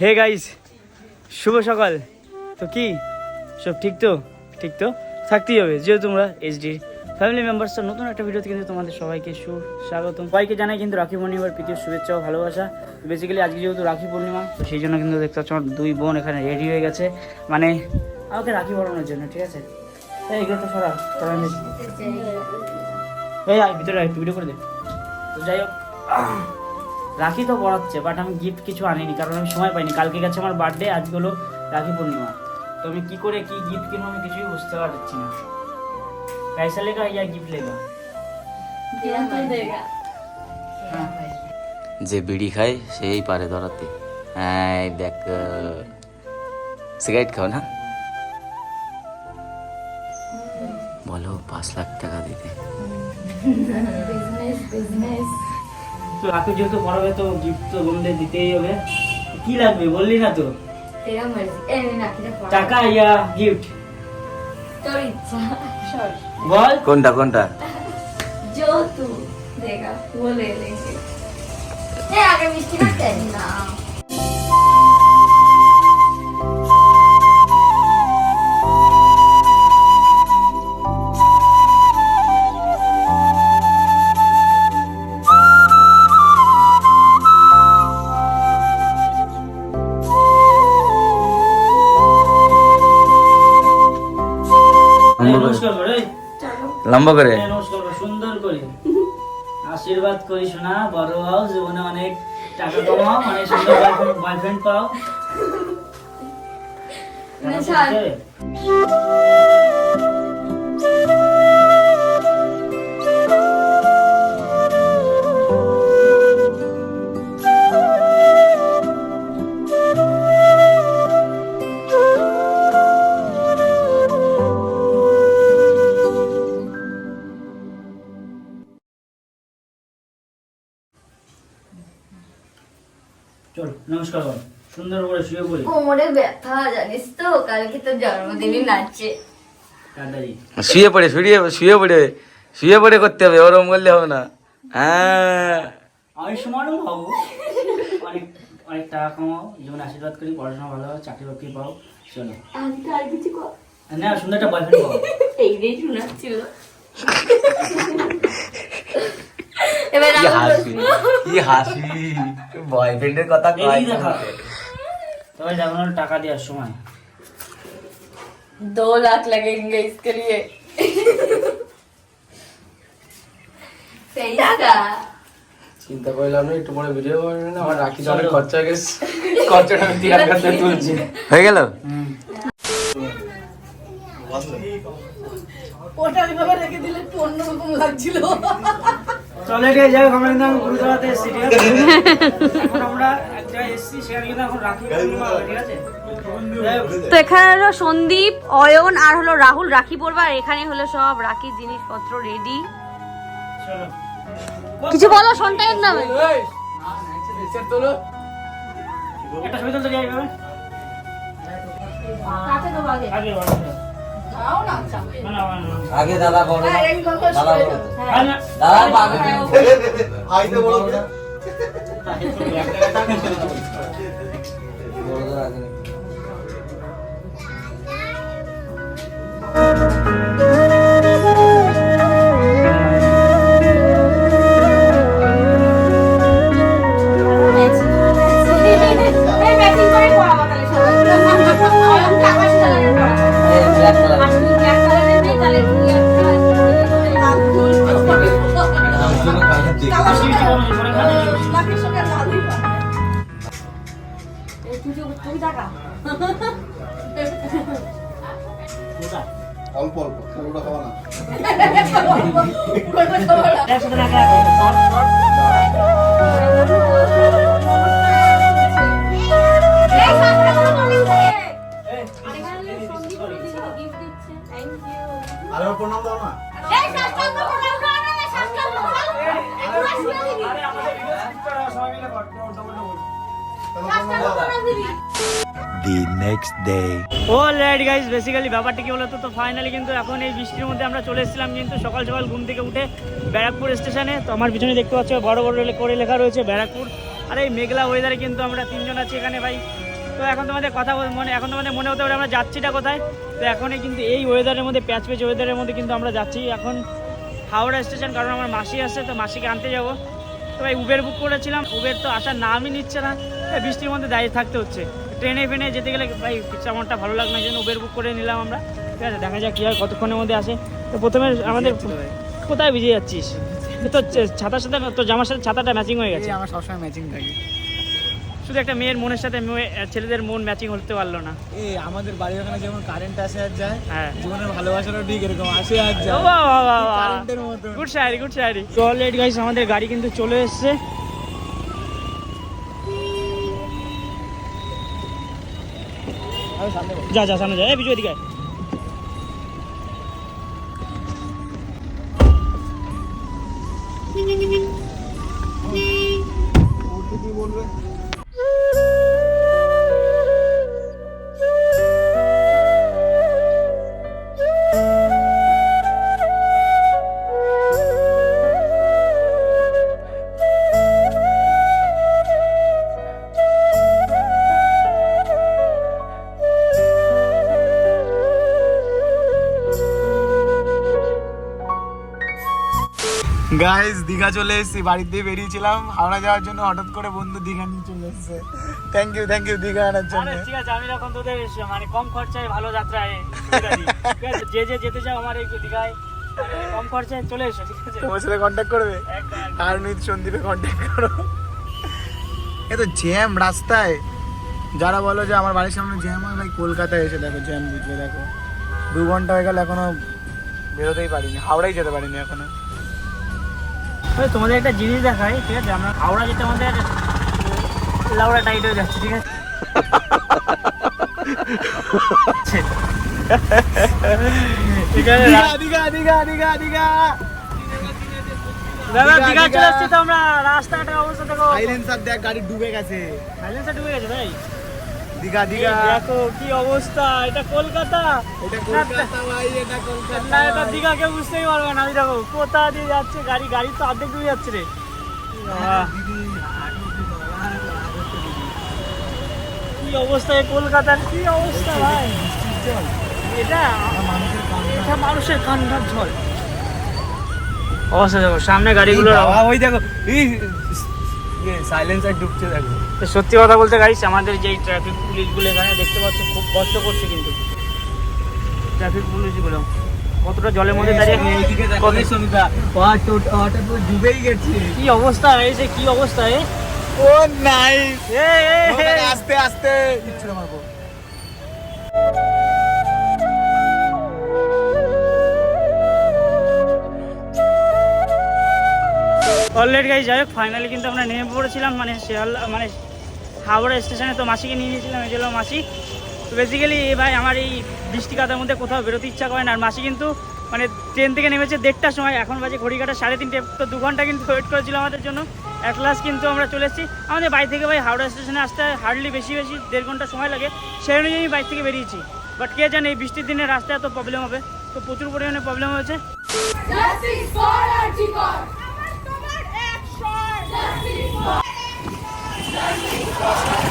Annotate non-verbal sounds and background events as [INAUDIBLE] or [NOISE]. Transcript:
Hey guys, শুভ সকাল। তো কি? সব ঠিক তো? ঠিক তো? থাকতেই হবে, যেহেতু তোমরা এইচডি ফ্যামিলি মেম্বার্স নতুন একটা ভিডিওতে কিন্তু তোমাদের সবাইকে সুস্বাগত সবাইকে জানাই কিন্তু রাখি পূর্ণিমার প্রীতির শুভেচ্ছা ও ভালোবাসা। বেসিক্যালি আজকে যেহেতু রাখি পূর্ণিমা সেই জন্য কিন্তু দেখতে পাচ্ছ আমার দুই বোন এখানে রেডি হয়ে গেছে। মানে আমাকে রাখি পরানোর জন্য, ঠিক আছে? এই ভিতরে ভিডিও করে দে। তো যাই হোক। রাখি তো পড়াচ্ছে বাট আমি গিফট কিছু আনিনি কারণ আমি সময় পাইনি। কালকে গেছে আমার বার্থডে আজ হলো রাখি পূর্ণিমা। তো আমি কী করে কী গিফট কিনবো আমি কিছুই বুঝতে পারছি না। পয়সা লেগা ইয়া গিফট লেগা। যে বিড়ি খায় সেই পারে ধরাতে। হ্যাঁ দেখ সিগারেট খাও না? বলো পাঁচ লাখ টাকা দিতে। [LAUGHS] বিজনেস বিজনেস তো কাকু যেহেতু পড়াবে তো গিফট তো বোনদের দিতেই হবে। কি লাগবে বললি না তো? টাকা ইয়া গিফট তোর ইচ্ছা। বল। কোনটা কোনটা? যৌতুক। দেখা বলে লেগে হ্যাঁ আগে মিষ্টি না। লম্বা করে। সুন্দর করে। আশীর্বাদ করি শোনা বড় হও জীবনে অনেক টাকা কমাও মানে সুন্দর বয়ফ্রেন্ড পাও। না, নমস্কার বল সুন্দর করে শুয়ে পড়ি। কোমরে ব্যথা জানিস তো কালকে তো জন্মদিনই নাচছে শুয়ে পড়ে শুয়ে শুয়ে পড়ে শুয়ে পড়ে করতে হবে ওরম করলে হবে না। হ্যাঁ। আয়ুষ্মানও হব অনেক অনেক টাকা কামাও জীবনে আশীর্বাদ করি পড়াশোনা ভালো চাকরি বাকরি পাও চলো। কর। না সুন্দর একটা বয়ফ্রেন্ড পাও এই রে শোনাচ্ছিল। এবার কি আমি হাসি কি হাসি বয়ফ্রেন্ডের কথা কয় এই দেখা তবে যখন হলো টাকা দেওয়ার সময় दो लाख लगेंगे इसके लिए सही था চিন্তা করলাম না একটু পরে ভিডিও করবেন না আমার রাখি অনেক খরচা হয়ে গেছে খরচাটা আমি তিন হাজার টাকা তুলছি হয়ে গেল হুম চলে ঠিক যাই আমরা কিন্তু এখন গুরুতলাতে এসেছি ঠিক আছে? এখন আমরা এক জায়গায় এসেছি সেখানে কিন্তু এখন রাখি পূর্ণিমা ঠিক আছে? তো এখানে হলো সন্দীপ অয়ন আর হলো রাহুল রাখি পড়বে আর এখানে হলো সব রাখি জিনিসপত্র রেডি কিছু বলো সন্তানের নামে? একটা ছবি তুলতে যাই আগে? না। আগে দাদা বড় দাদা বড় না। দাদা আগে বড় আগে। ম্যাচিং অল্প অল্প পুরোটা খাওয়া না। একসাথে রাখা [LAUGHS] অলরাইট গাইস বেসিক্যালি ব্যাপারটা কি বলতো? তো ফাইনালি কিন্তু এখন এই বৃষ্টির মধ্যে আমরা চলে এসেছিলাম কিন্তু সকাল সকাল ঘুম থেকে উঠে ব্যারাকপুর স্টেশনে তো আমার পিছনে দেখতে পাচ্ছ বড় বড় করে লেখা রয়েছে ব্যারাকপুর। আর এই মেঘলা ওয়েদারে কিন্তু আমরা তিনজন আছি এখানে ভাই। তো এখন তোমাদের কথা মনে এখন তোমাদের মনে হতে পারে আমরা যাচ্ছিটা কোথায়? তো এখনই কিন্তু এই ওয়েদারের মধ্যে প্যাচ প্যাচ ওয়েদারের মধ্যে কিন্তু আমরা যাচ্ছি। এখন হাওড়া স্টেশন কারণ আমার মাসি আসছে, তো মাসিকে আনতে যাব। তো ভাই উবের বুক করেছিলাম। উবের তো আসার নামই নিচ্ছে না। বৃষ্টির মধ্যে দাঁড়িয়ে থাকতে হচ্ছে। ট্রেনে ফেনে যেতে গেলে ভাই তেমনটা ভালো লাগল না জন্য উবের বুক করে নিলাম আমরা। ঠিক আছে দেখা যাক কী হয় কতক্ষণের মধ্যে আসে। তো প্রথমে আমাদের কোথায় ভিজে যাচ্ছিস? এ তো ছাতার সাথে তোর জামার সাথে ছাতাটা ম্যাচিং হয়ে গেছে। আমার সবসময় ম্যাচিং থাকে। শুধু একটা মেয়ের মনের সাথে ছেলেদের মন ম্যাচিং হতে পারল না। এই আমাদের বাড়ির ওখানে যেমন কারেন্ট আসে আর যায় হ্যাঁ। জীবনের ভালোবাসারও ঠিক এরকম আসে আর যায়। কারেন্টের মতো গুড শায়ারি গুড শায়ারি তো অলরেডি গাইস আমাদের গাড়ি কিন্তু চলে এসেছে। যা যা সামনে যা এই বিজু এদিকে আয়। গাইস দীঘা চলে এসেছি বাড়ির দিয়ে বেরিয়েছিলাম। হাওড়া যাওয়ার জন্য হঠাৎ করে বন্ধু দীঘা নিয়ে চলে এসেছে। Thank you thank you Digha আনার জন্য। ঠিক আছে আমি যখন তোদের মানে কম খরচায় ভালো যাত্রায় যে যে যেতে চাও আমার এই দীঘায় কম খরচায় চলে এসো ঠিক আছে? তোমার সাথে কন্ট্যাক্ট করবে? আর নিত সন্দীপে কন্ট্যাক্ট করো। এ তো জ্যাম রাস্তায়। যারা বলো যে আমার বাড়ির সামনে জ্যাম হয় ভাই কলকাতায় এসে দেখো জ্যাম বুঝবে দেখো। দু ঘণ্টা হয়ে গেল এখনও বেরোতেই পারিনি হাওড়াই যেতে পারিনি এখনও। তোমাদের একটা জিনিস দেখাই ঠিক আছে? আমরা হাওড়া যেতে আমাদের লাউড়া টাইট হয়ে যাচ্ছে ঠিক আছে? দাদা দীঘা, দীঘা চলে আসছি তো আমরা। রাস্তাটার অবস্থা দেখো। সাইলেন্সার দেখ গাড়ি ডুবে গেছে। সাইলেন্সার ডুবে গেছে ভাই। দীঘা দীঘা। দেখো কি অবস্থা এটা কলকাতা? এটা কলকাতা ভাই এটা কলকাতা না এটা। দীঘা কেউ বুঝতেই পারবে না। আমি দেখো কোথা দিয়ে যাচ্ছে গাড়ি? গাড়ি তো অর্ধেক ডুবে যাচ্ছে রে। কি অবস্থা এই কলকাতার? কি অবস্থা ভাই? এটা? এটা মানুষের কান্নার ঝড় অবস্থা দেখো সামনে গাড়িগুলো বাবা, ওই দেখো সাইলেন্সার ডুবছে দেখো। তো সত্যি কথা বলতে গাইস আমাদের যেই ট্রাফিক পুলিশগুলো এখানে দেখতে পাচ্ছ খুব কষ্ট করছে কিন্তু। ট্রাফিক পুলিশগুলো কতটা জলের মধ্যে দাঁড়িয়ে অটো ডুবেই গেছে। কি অবস্থা এই যে কি অবস্থা এ ও নাই। আস্তে আস্তে। ইচ্ছে মারবো। অলরেডি গাইজ যাই হোক ফাইনালি কিন্তু আমরা নেমে পড়েছিলাম মানে শিয়ালদা মানে হাওড়া স্টেশনে তো মাসিকে নিয়ে নিয়েছিলাম, এই জন্য মাসি। তো বেসিক্যালি ভাই আমার এই বৃষ্টি কাদার মধ্যে কোথাও বেরোতে ইচ্ছা করে না, আর মাসি কিন্তু মানে ট্রেন থেকে নেমেছে দেড়টার সময়, এখন বাজে ঘড়ি কাটা সাড়ে তিনটে, তো দু ঘণ্টা কিন্তু ওয়েট করেছিল আমাদের জন্য। এক লাস্ট কিন্তু আমরা চলে এসেছি। আমাদের বাড়ি থেকে ভাই হাওড়া স্টেশনে আসতে হার্ডলি বেশি বেশি দেড় ঘণ্টা সময় লাগে। সেই অনুযায়ী আমি বাইক থেকে বেরিয়েছি। বাট কে জানে এই বৃষ্টির দিনে রাস্তায় এত প্রবলেম হবে? তো প্রচুর পরিমাণে প্রবলেম হয়েছে। Justice for! Justice for!